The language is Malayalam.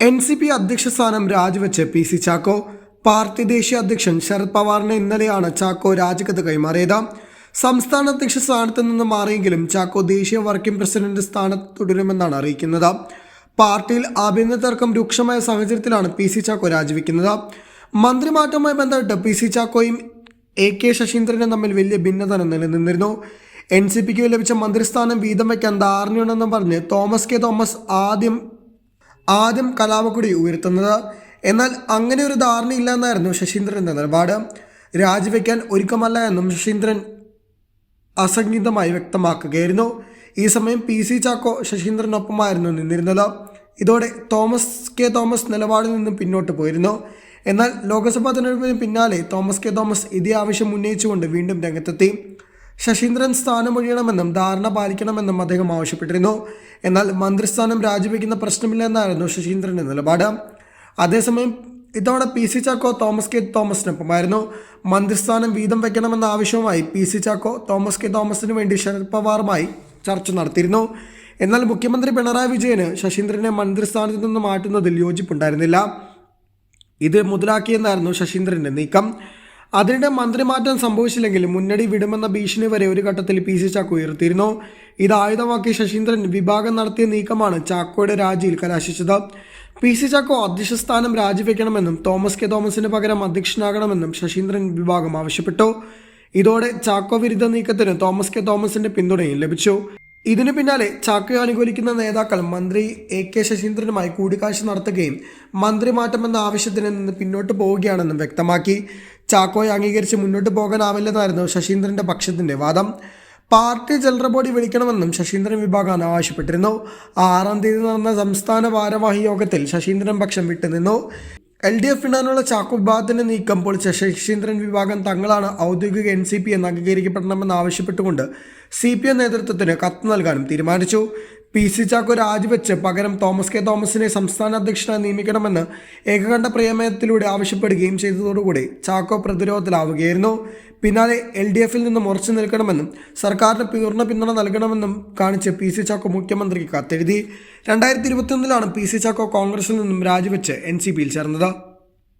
എൻ സി പി അധ്യക്ഷ സ്ഥാനം രാജിവെച്ച് പി സി ചാക്കോ പാർട്ടി ദേശീയ അധ്യക്ഷൻ ശരത് പവാറിന് ഇന്നലെയാണ് ചാക്കോ രാജിക്കത്ത് കൈമാറിയത്. സംസ്ഥാന അധ്യക്ഷ സ്ഥാനത്ത് നിന്ന് മാറിയെങ്കിലും ചാക്കോ ദേശീയ വർക്കിംഗ് പ്രസിഡന്റ് സ്ഥാനത്ത് തുടരുമെന്നാണ് അറിയിക്കുന്നത്. പാർട്ടിയിൽ ആഭ്യന്തര തർക്കം രൂക്ഷമായ സാഹചര്യത്തിലാണ് പി സി ചാക്കോ രാജിവെക്കുന്നത്. മന്ത്രിമാറ്റവുമായി ബന്ധപ്പെട്ട് പി സി ചാക്കോയും എ കെ ശശീന്ദ്രനും തമ്മിൽ വലിയ ഭിന്നത നിലനിന്നിരുന്നു. എൻ സി പിക്ക് ലഭിച്ച മന്ത്രിസ്ഥാനം വീതം വയ്ക്കാൻ ധാരണയുണ്ടെന്ന് പറഞ്ഞ് തോമസ് കെ തോമസ് ആദ്യം ആദ്യം കലാപക്കുടി ഉയർത്തുന്നത്. എന്നാൽ അങ്ങനെ ഒരു ധാരണയില്ല എന്നായിരുന്നു ശശീന്ദ്രന്റെ നിലപാട്. രാജിവെക്കാൻ ഒരുക്കമല്ല എന്നും ശശീന്ദ്രൻ അസംഗീതമായി വ്യക്തമാക്കുകയായിരുന്നു. ഈ സമയം പി സി ചാക്കോ ശശീന്ദ്രനൊപ്പമായിരുന്നു നിന്നിരുന്നത്. ഇതോടെ തോമസ് കെ തോമസ് നിലപാടിൽ നിന്നും പിന്നോട്ട് പോയിരുന്നു. എന്നാൽ ലോക്സഭാ തെരഞ്ഞെടുപ്പിന് പിന്നാലെ തോമസ് കെ തോമസ് ഇതേ ആവശ്യം ഉന്നയിച്ചുകൊണ്ട് വീണ്ടും രംഗത്തെത്തി. ശശീന്ദ്രൻ സ്ഥാനമൊഴിയണമെന്നും ധാരണ പാലിക്കണമെന്നും അദ്ദേഹം ആവശ്യപ്പെട്ടിരുന്നു. എന്നാൽ മന്ത്രിസ്ഥാനം രാജിവെക്കുന്ന പ്രശ്നമില്ല എന്നായിരുന്നു ശശീന്ദ്രന്റെ നിലപാട്. അതേസമയം ഇത്തവണ P C Chacko Thomas K തോമസിനൊപ്പമായിരുന്നു. മന്ത്രിസ്ഥാനം വീതം വയ്ക്കണമെന്ന ആവശ്യവുമായി P C Chacko Thomas K തോമസിന് വേണ്ടി ശരത് പവാറുമായി ചർച്ച നടത്തിയിരുന്നു. എന്നാൽ മുഖ്യമന്ത്രി പിണറായി വിജയന് ശശീന്ദ്രനെ മന്ത്രിസ്ഥാനത്ത് നിന്ന് മാറ്റുന്നതിൽ യോജിപ്പുണ്ടായിരുന്നില്ല. ഇത് മുതലാക്കിയെന്നായിരുന്നു ശശീന്ദ്രന്റെ നീക്കം. അതിനിടെ മന്ത്രിമാറ്റം സംഭവിച്ചില്ലെങ്കിൽ മുന്നണി വിടുമെന്ന ഭീഷണി വരെ ഒരു ഘട്ടത്തിൽ പി സി ചാക്കോ ഉയർത്തിയിരുന്നു. ഇത് ആയുധമാക്കി ശശീന്ദ്രൻ വിഭാഗം നടത്തിയ നീക്കമാണ് ചാക്കോയുടെ രാജിയിൽ കലാശിച്ചത്. പി സി ചാക്കോ അധ്യക്ഷ സ്ഥാനം രാജിവെക്കണമെന്നും തോമസ് കെ. തോമസിന് പകരം അധ്യക്ഷനാകണമെന്നും ശശീന്ദ്രൻ വിഭാഗം ആവശ്യപ്പെട്ടു. ഇതോടെ ചാക്കോ വിരുദ്ധ നീക്കത്തിന് തോമസ് കെ. തോമസിന്റെ പിന്തുണയും ലഭിച്ചു. ഇതിനു പിന്നാലെ ചാക്കോയെ അനുകൂലിക്കുന്ന നേതാക്കൾ മന്ത്രി എ. കെ. ശശീന്ദ്രനുമായി കൂടിക്കാഴ്ച നടത്തുകയും മന്ത്രി മാറ്റമെന്ന ആവശ്യത്തിന് നിന്ന് പിന്നോട്ട് പോവുകയാണെന്നും വ്യക്തമാക്കി. ചാക്കോയെ അംഗീകരിച്ച് മുന്നോട്ട് പോകാനാവില്ലെന്നായിരുന്നു ശശീന്ദ്രന്റെ പക്ഷത്തിന്റെ വാദം. പാർട്ടി ജനറൽ ബോഡി വിളിക്കണമെന്നും ശശീന്ദ്രൻ വിഭാഗം ആവശ്യപ്പെട്ടിരുന്നു. ആറാം തീയതി നടന്ന സംസ്ഥാന ഭാരവാഹി യോഗത്തിൽ ശശീന്ദ്രൻ പക്ഷം വിട്ടുനിന്നു. എൽ ഡി എഫ് ഇടാനുള്ള ചാക്കോ വിഭാഗത്തിന്റെ നീക്കം പൊളിച്ച ശശീന്ദ്രൻ വിഭാഗം തങ്ങളാണ് ഔദ്യോഗിക എൻ സി പി എന്ന് അംഗീകരിക്കപ്പെടണമെന്ന് ആവശ്യപ്പെട്ടുകൊണ്ട് സി പി എം നേതൃത്വത്തിന് കത്ത് നൽകാനും തീരുമാനിച്ചു. പി സി ചാക്കോ രാജിവെച്ച് പകരം തോമസ് കെ തോമസിനെ സംസ്ഥാന അധ്യക്ഷനായി നിയമിക്കണമെന്ന് ഏകകണ്ഠ പ്രമേയത്തിലൂടെ ആവശ്യപ്പെടുകയും ചെയ്തതോടുകൂടി ചാക്കോ പ്രതിരോധത്തിലാവുകയായിരുന്നു. പിന്നാലെ എൽ ഡി എഫിൽ നിന്ന് ഉറച്ചു നിൽക്കണമെന്നും സർക്കാരിന് പൂർണ പിന്തുണ നൽകണമെന്നും കാണിച്ച് പി സി ചാക്കോ മുഖ്യമന്ത്രിക്ക് കത്തെഴുതി. രണ്ടായിരത്തി ഇരുപത്തിയൊന്നിലാണ് പി സി ചാക്കോ കോൺഗ്രസിൽ നിന്നും രാജിവെച്ച് എൻ സി പിയിൽ ചേർന്നത്.